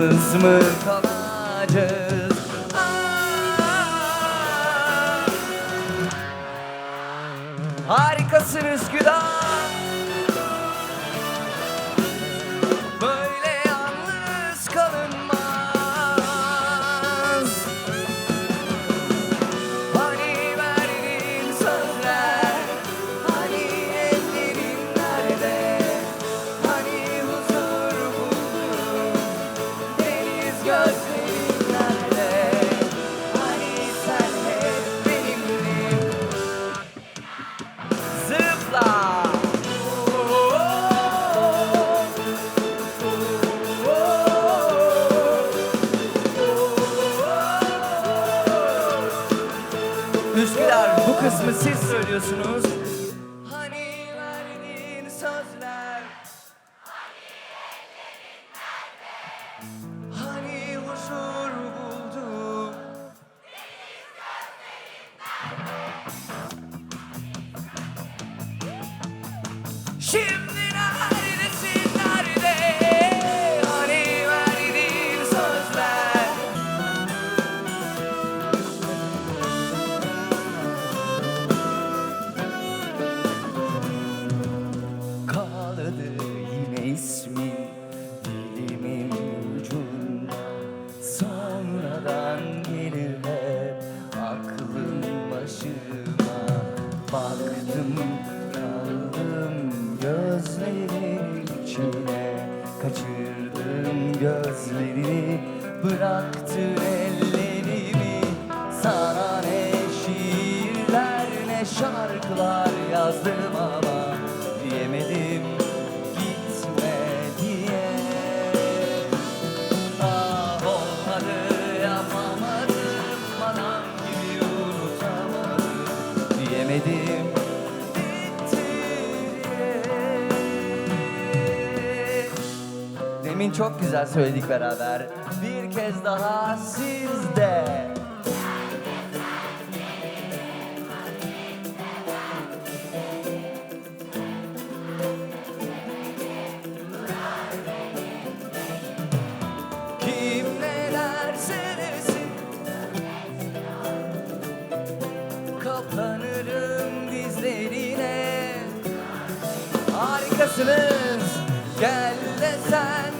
yalnız mı kalacağız? Aa, harikasınız Güdan musunuz? Hani verdiğin sözler Bugün çok güzel söyledik beraber. Bir kez daha sizde. Kapanırım dizlerine Harikasınız Gel de sen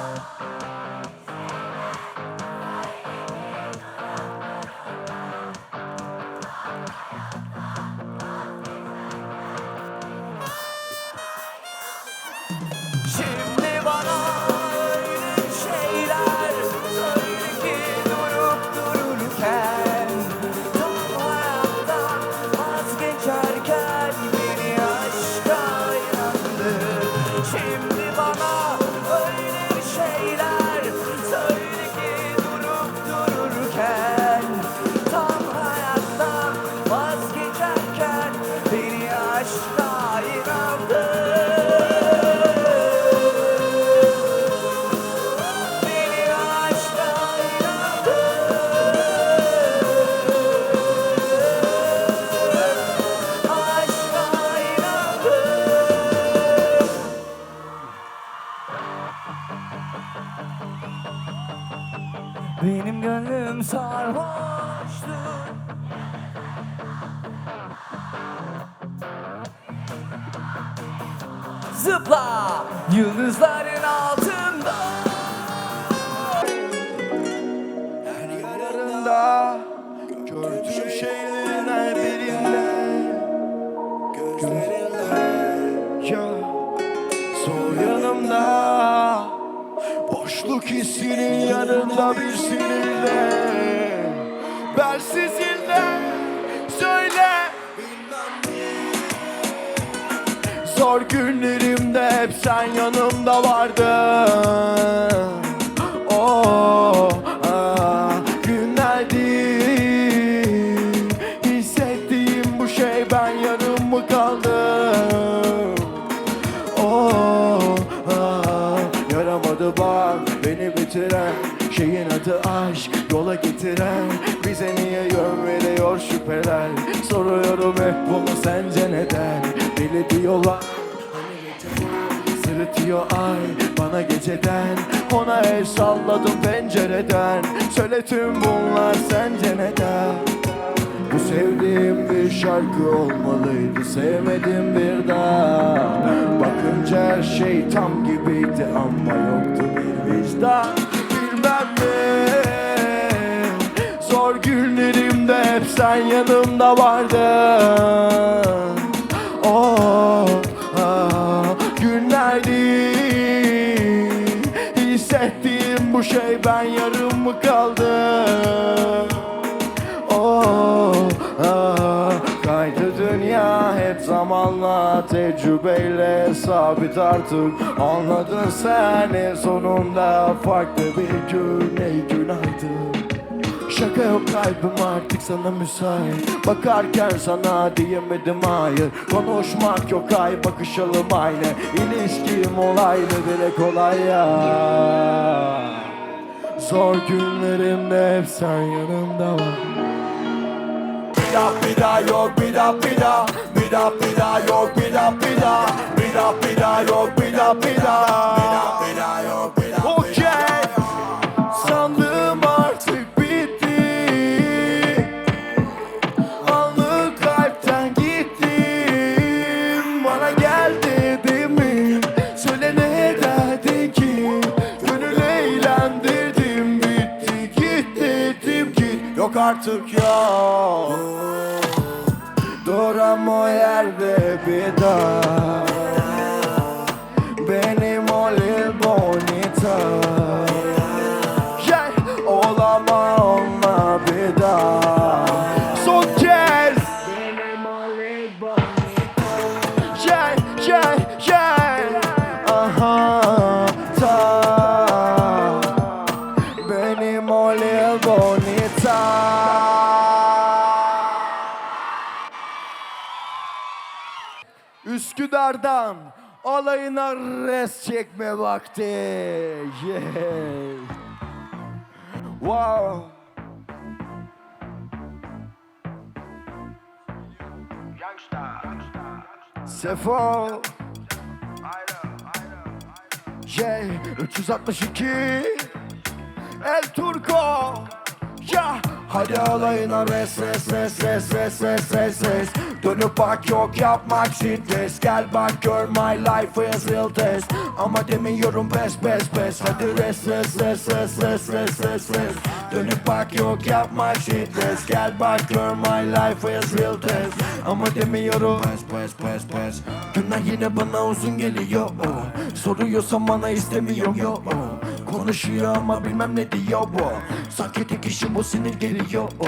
bir sinirle Ben sizinle söyle. Zor günlerimde hep sen yanımda Şeyin adı aşk. Yola getiren Bize niye yön veriyor şüpheler? Soruyorum hep bunu sence neden? Deli diyorlar Sırıtıyor ay bana geceden. Ona el salladım pencereden. Söyle tüm bunlar sence neden? Bu sevdiğim bir şarkı olmalıydı Sevmedim bir daha. Bakınca her şey tam gibiydi Ama yoktu bir vicdan Bilmem ne Zor günlerimde hep sen yanımda vardın. Oh, ah, günlerdi. Hissettiğim bu şey ben yarım mı kaldım zamanla tecrübeyle sabit artık. Anladın sen en sonunda farklı bir gün. Ey günaydın. Şaka yok kalbim artık sana müsait. Bakarken sana diyemedim hayır. Konuşmak yok ay bakışalım aynı. İlişkim olaylı bile kolay ya. Zor günlerimde hep sen yanımda var. Bir daha bir daha yok bir daha bir daha Pida pida yok pida pida Pida pida yok pida pida Pida pida yok pida pida Okey Sandım artık bitti. Anlık kalpten gittim. Bana gel dedim Söyle ne derdin ki? Gönül eğlendirdim. Bitti git dedim ki Yok artık yok amo y darle piedad. Alayına res çekme vakti. Yeah. Wow. Sefo. Yeah. 362. El Turco. Ya Hadi alayına res res res res res res res res Dönüp bak yok yapmak stres Gel bak gör my life is real test Ama demiyorum pes pes pes Hadi res res res res res res res res Dönüp bak yok yapmak stres Gel bak gör my life is real test Ama demiyorum pes pes pes pes Günler yine bana uzun geliyor oh. Soruyorsan bana istemiyorum yo oh. Konuşuyor ama bilmem ne diyor bu. Sanki tek işim bu sinir geliyor. O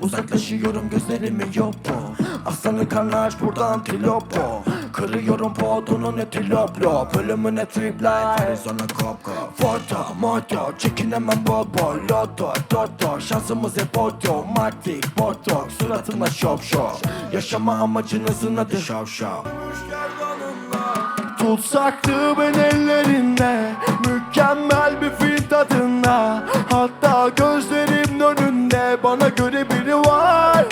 Uzaklaşıyorum gözlerimi bu. Aslanı karnı aç buradan antilopo Kırıyorum podunun etiloplo Bölümüne tripler Sonra kop kop. Foto moto Çekinemem bol bol. Loto toto Şansımız hep oto. Matik botok Suratına şop şop. Yaşama amacınızın adı şov şov Tutsaktı ben ellerinde Mükemmel bir film tadında. Hatta gözlerimin önünde Bana göre biri var.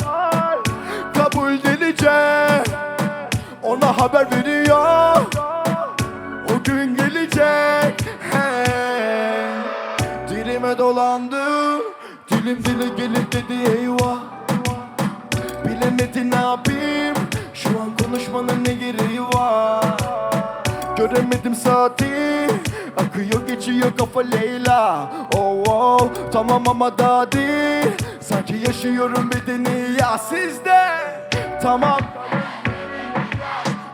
Kabul delice Ona haber veriyor saati. Akıyor geçiyor kafa Leyla. Oh oh tamam ama daha değil. Sanki yaşıyorum bedeni ya sizde Tamam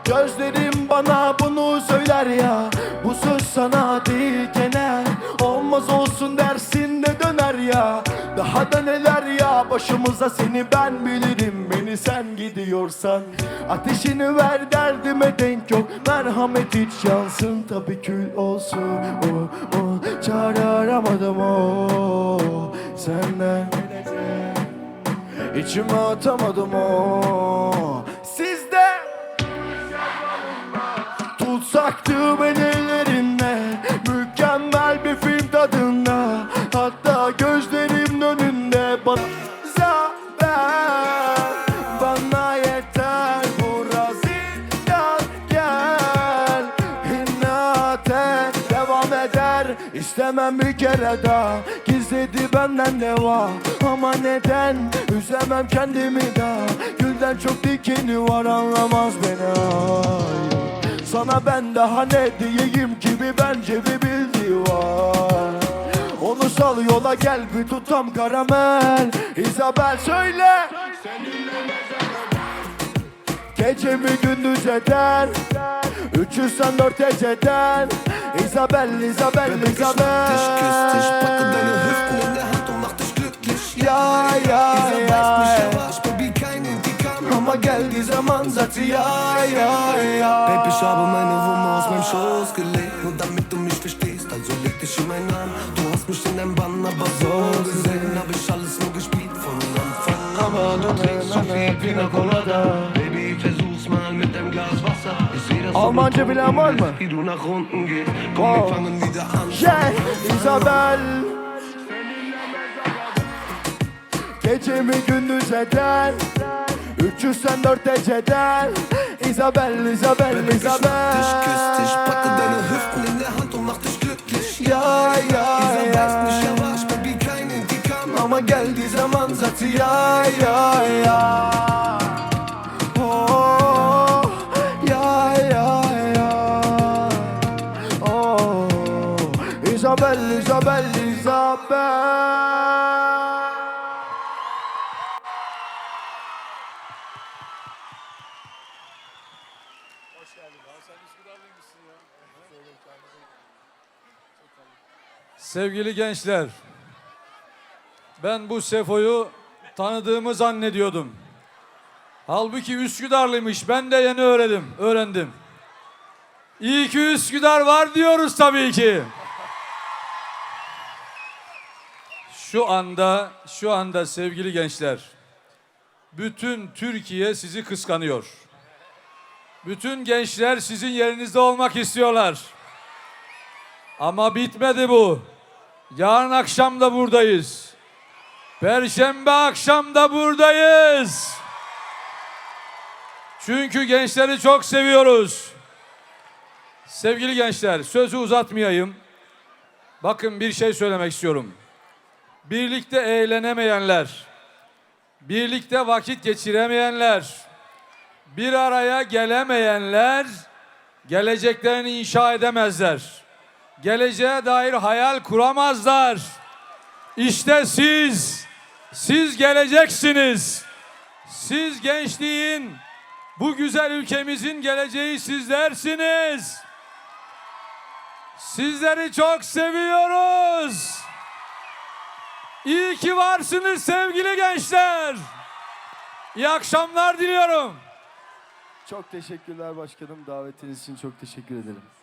Gözlerim bana bunu söyler ya. Bu söz sana değil genel Olmaz olsun dersin de döner ya. Daha da neler ya başımıza seni ben bilirim. Beni sen gidiyorsan Ateşini ver derdime denk yok. Merhamet hiç yansın tabi kül olsun. Oh, oh. Çare aramadım o Senden. İçime atamadım o Ben ellerinde Mükemmel bir film tadında. Hatta gözlerimin önünde Bana Bana yeter Burası zindan gel. İnat et Devam eder. İstemem bir kere daha. Gizledi benden ne var Ama neden? Üzemem kendimi daha. Gülden çok dikeni var Anlamaz beni. Sana ben daha ne diyeyim ki bir bence bir bildiği var. Onu sal yola gel bir tutam karamel. Isabel söyle. Gecemi gündüz eder 304 eceden Isabel, Isabel, Isabel Hüften in der Hand Indikam. Ama geldiği zaman zaten ya ya ya Baby, ich habe meine Wumme aus meinem Schoß gelegt. Nur damit du mich verstehst, also leg dich in meinen Arm. Du hast mich in deinem Bann aber so gesehen. Hab ich alles nur gespielt von Anfang an. Aber du trinkst zu viel Pina Colada. Baby, versuch's mal mit deinem Glas Wasser. Ich seh, du Almanca bilen var mı? bist, wie du nach unten gehst. Komm, wir fangen wieder an. Şey Isabel Gecemi gündüz eden 304 eceden Isabel, Isabel, Baby, ich küss dich, packe deine Isabel Hüften in der Hand und mach dich glücklich. Ya ya Dieser weiß mich ya aber, ich kein Indikam. Ama geldiği zaman zaten ya ya ya Oh, Sevgili gençler, ben bu Sefo'yu tanıdığımı zannediyordum. Halbuki Üsküdarlıymış, ben de yeni öğrendim, öğrendim. İyi ki Üsküdar var diyoruz tabii ki. Şu anda, şu anda sevgili gençler, bütün Türkiye sizi kıskanıyor. Bütün gençler sizin yerinizde olmak istiyorlar. Ama bitmedi bu. Yarın akşam da buradayız. Perşembe akşam da buradayız. Çünkü gençleri çok seviyoruz. Sevgili gençler, sözü uzatmayayım. Bakın bir şey söylemek istiyorum. Birlikte eğlenemeyenler, birlikte vakit geçiremeyenler, bir araya gelemeyenler geleceklerini inşa edemezler geleceğe dair hayal kuramazlar. İşte siz, siz geleceksiniz. Siz gençliğin, bu güzel ülkemizin geleceği sizlersiniz. Sizleri çok seviyoruz. İyi ki varsınız sevgili gençler. İyi akşamlar diliyorum. Çok teşekkürler başkanım davetiniz için çok teşekkür ederim